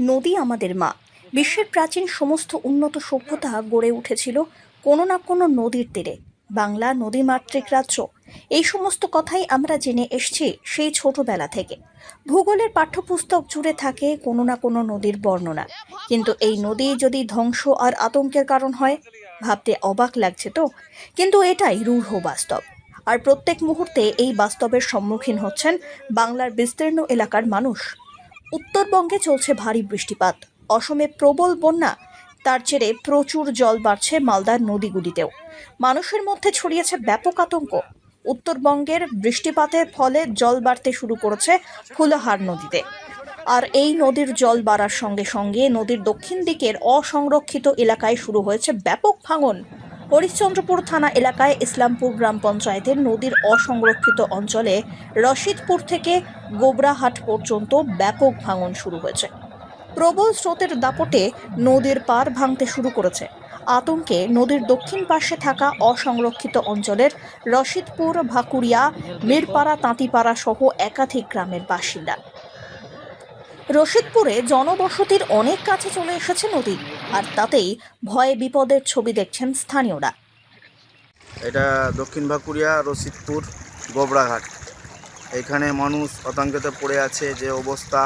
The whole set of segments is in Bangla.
নদী আমাদের মা। বিশ্বের প্রাচীন সমস্ত উন্নত সভ্যতা গড়ে উঠেছিল কোনো না কোনো নদীর তীরে। বাংলা নদীমাতৃক রাজ্য। এই সমস্ত কথাই আমরা জেনে এসছি সেই ছোটবেলা থেকে। ভূগোলের পাঠ্যপুস্তক জুড়ে থাকে কোনো না কোনো নদীর বর্ণনা। কিন্তু এই নদী যদি ধ্বংস আর আতঙ্কের কারণ হয়, ভাবতে অবাক লাগছে তো? কিন্তু এটাই রূঢ় বাস্তব। আর প্রত্যেক মুহূর্তে এই বাস্তবের সম্মুখীন হচ্ছেন বাংলার বিস্তীর্ণ এলাকার মানুষ। উত্তরবঙ্গে চলছে ভারী বৃষ্টিপাত। অসমে প্রবল বন্যা, তার জেরে প্রচুর জল বাড়ছে মালদার নদীগুলিতেও। মানুষের মধ্যে ছড়িয়েছে ব্যাপক আতঙ্ক। উত্তরবঙ্গের বৃষ্টিপাতের ফলে জল বাড়তে শুরু করেছে ফুলহার নদীতে। আর এই নদীর জল বাড়ার সঙ্গে সঙ্গে নদীর দক্ষিণ দিকের অসংরক্ষিত এলাকায় শুরু হয়েছে ব্যাপক ভাঙন। হরিশ্চন্দ্রপুর থানা এলাকায় ইসলামপুর গ্রাম পঞ্চায়েতের নদীর অসংরক্ষিত অঞ্চলে রশিদপুর থেকে গোবরাহাট পর্যন্ত ব্যাপক ভাঙন শুরু হয়েছে। প্রবল স্রোতের দাপটে নদীর পার ভাঙতে শুরু করেছে। আতঙ্কে নদীর দক্ষিণ পাশে থাকা অসংরক্ষিত অঞ্চলের রশিদপুর, ভাকুরিয়া, মিরপাড়া, তাঁতিপাড়া সহ একাধিক গ্রামের বাসিন্দা। রশিদপুরে জনবসতির অনেক কাছে চলে এসেছে নদী। আর তাতেই ভয়ে বিপদের ছবি দেখছেন স্থানীয়রা। এটা দক্ষিণ ভাকুরিয়া, রশিদপুর, গোবরাঘাট। এখানে মানুষ আতঙ্কেতে পড়ে আছে যে অবস্থা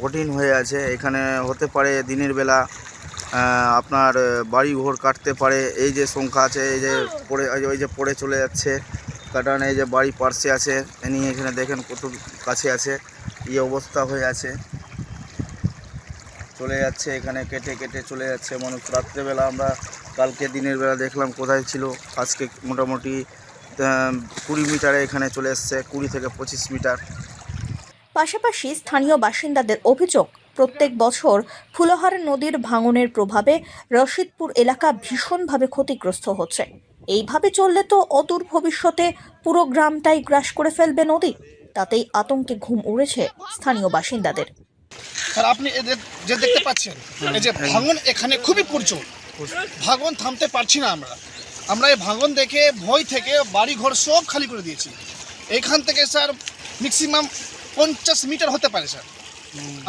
কঠিন হয়ে আছে। এখানে হতে পারে দিনের বেলা আপনার বাড়ি ঘর কাটতে পারে। এই যে সংখ্যা আছে, এই যে পড়ে ওই যে পড়ে চলে যাচ্ছে, কারণ এই যে বাড়ি পার্শ্বে আছে এনি এখানে দেখেন কত কাছে আছে এই অবস্থা হয়ে আছে। চলে যাচ্ছে, এখানে কেটে কেটে চলে যাচ্ছে। মানুষ রাত্রেবেলা আমরা কালকে দিনের বেলা দেখলাম কোথায় ছিল। আজকে মোটামুটি কুড়ি মিটারে এখানে চলে এসছে, কুড়ি থেকে পঁচিশ মিটার। পাশাপাশি স্থানীয় বাসিন্দাদের অভিযোগ, প্রত্যেক বছর ফুলহার নদীর ভাঙনের প্রভাবে রশিদপুর এলাকা ভীষণভাবে ক্ষতিগ্রস্ত হচ্ছে। এইভাবে চললে তো অদূর ভবিষ্যতে পুরো গ্রামটাই গ্রাস করে ফেলবে নদী। তাতেই আতঙ্কে ঘুম উড়েছে স্থানীয় বাসিন্দাদের। স্যার আপনি এদের যে দেখতে পাচ্ছেন এই যে ভাঙন এখানে খুবই প্রচুর। ভাঙন থামতে পারছি না আমরা। আমরা এই ভাঙন দেখে ভয় থেকে বাড়ি ঘর সব খালি করে দিয়েছি। এইখান থেকে স্যার ম্যাক্সিমাম পঞ্চাশ মিটার হতে পারে স্যার।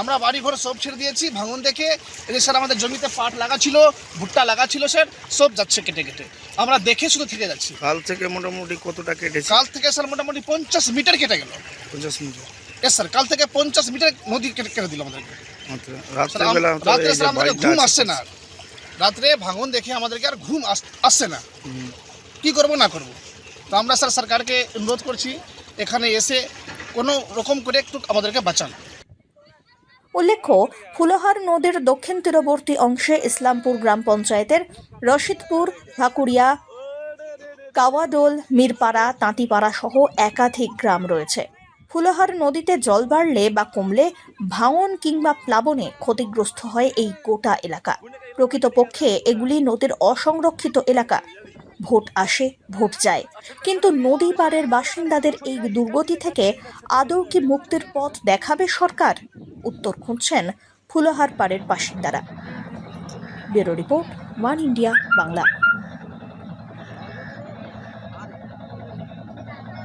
আমরা বাড়ি ঘর সব ছেড়ে দিয়েছি। ভাঙন দেখে এই স্যার আমাদের জমিতে পাট লাগা ছিল ভুট্টা লাগা ছিল স্যার সব যাচ্ছে কেটে কেটে। আমরা দেখে শুধু থেকে যাচ্ছি। কাল থেকে মোটামুটি কতটা কেটেছে? কাল থেকে স্যার মোটামুটি পঞ্চাশ মিটার কেটে গেল। পঞ্চাশ মিটার। এস স্যার কাল থেকে পঞ্চাশ মিটার নদী কেটে কেটে দিল আমাদেরকে। আচ্ছা, রাত্রে স্যার আমাদের ঘুম আসছে। না। রাত্রে ভাঙন দেখে আমাদেরকে আর ঘুম আসছে না। কি করব না করব? তো আমরা স্যার সরকারকে অনুরোধ করছি এখানে এসে কোনো রকম করে একটু আমাদেরকে বাঁচান। উল্লেখ্য ফুলহার নদীর দক্ষিণ তীরবর্তী অংশে ইসলামপুর গ্রাম পঞ্চায়েতের রশিদপুর ভাকুরিয়া কাওয়াদোল মিরপাড়া তাঁতিপাড়া সহ একাধিক গ্রাম রয়েছে। ফুলহার নদীতে জল বাড়লে বা কমলে ভাঙন কিংবা প্লাবনে ক্ষতিগ্রস্ত হয় এই গোটা এলাকা। প্রকৃতপক্ষে এগুলি নদীর অসংরক্ষিত এলাকা। ভোট আসে, ভোট যায়। কিন্তু নদী পাড়ের বাসিন্দাদের এই দুর্গতি থেকে আদৌ কি মুক্তির পথ দেখাবে সরকার? উত্তর খুঁজছেন ফুলহার পাড়ের বাসিন্দারা। Bureau report, one India, Bangla.